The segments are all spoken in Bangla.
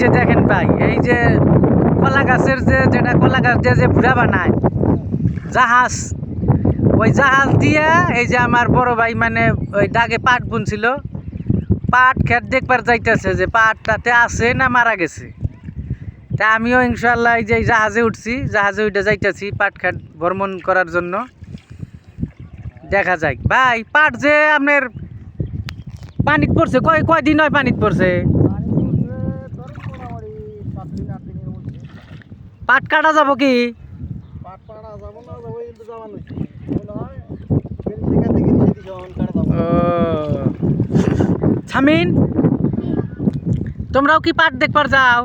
যে দেখেন ভাই, এই যে কলা গাছের যে যেটা কলা গাছ দিয়ে যে ভুড়া বানায়, জাহাজ, ওই জাহাজ দিয়ে এই যে আমার বড় ভাই মানে ওই দাগে পাট বুনছিল, পাট খেত দেখবার যাইতেছে যে পাটটাতে আছে না মারা গেছে। তা আমিও ইনশাল্লাহ এই যে জাহাজে উঠছি, জাহাজে উঠে যাইতেছি পাট খেত ভ্রমণ করার জন্য। দেখা যায় ভাই, পাট যে আপনার পানিত পড়ছে, কয় কয় দিন হয় পানিত পড়ছে? পাট কাটা যাব কি? ছামিন তোমরাও কি পাট দেখবার যাও?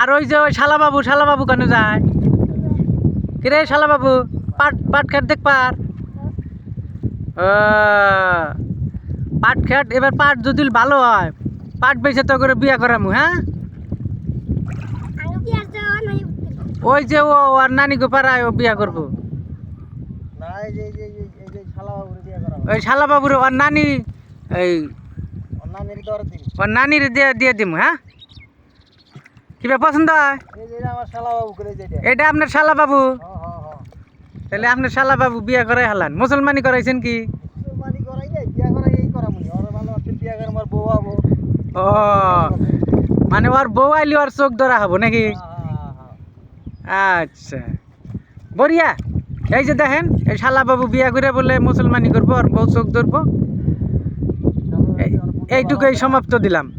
আর ওই যে ওই শালাবাবু শালাবাবু কেন যায়? কিরে শালাবাবু পাট পাট খেট দেখবার? পাট খেট এবার পাট যদি ভালো হয় পাট বেচে তো করে বিয়া করামু হ্যাঁ? ওই যে ও আর নানি গো পাড়ায় ও বিয়া করব। ওই শালাবাবুর ওর নানি এই ওর নানির দিয়ে দিয়ে দিমু হ্যাঁ? কিবা পছন্দ হয়? এটা। আপনার শালাবাবু তাহলে আপনার শালাবাবু বিয়া করে হালান মুসলমানি করাইছেন কি? ও মানে ওর বউ আইলি ওর চোখ ধরা হব নাকি? আচ্ছা। বড়িয়া, এই যে দেখেন, এই শালাবাবু বিয়া করে বলে মুসলমানি করব আর বউ চোখ ধরবো। এই- এইটুকুই সমাপ্ত দিলাম।